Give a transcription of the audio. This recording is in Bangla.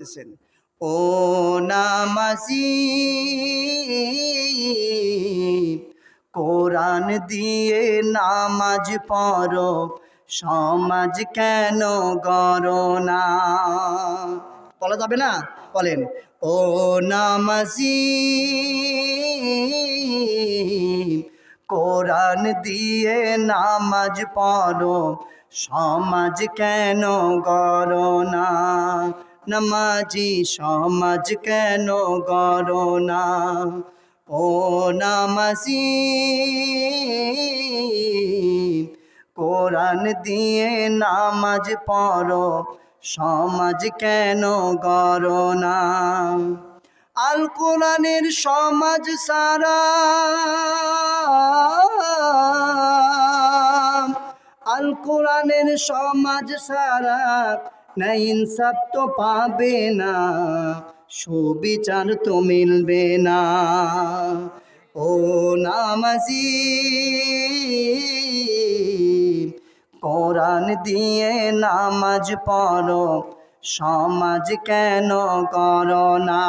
বলতেছেন, ও নামাজি, কোরআন দিয়ে নামাজ পড়ো, সমাজ কেন গড়ো না? বলা যাবে না? বলেন, ও নামাজি, কোরআন দিয়ে নামাজ পড়ো, সমাজ কেন গড়ো না? নামাজি সমাজ কেন গড়ো না? ও নামাজি কোরআন দিয়ে নামাজ পড়ো, সমাজ কেন গড়ো না? আল কোরআনের সমাজ সারা, আল কোরআনের সমাজ সারা না ইনসাফ তো পাবে না, সুবিচার তো মিলবে না। ও নামাজি, কোরআন দিয়ে নামাজ পড়ো, সমাজ কেন করো না?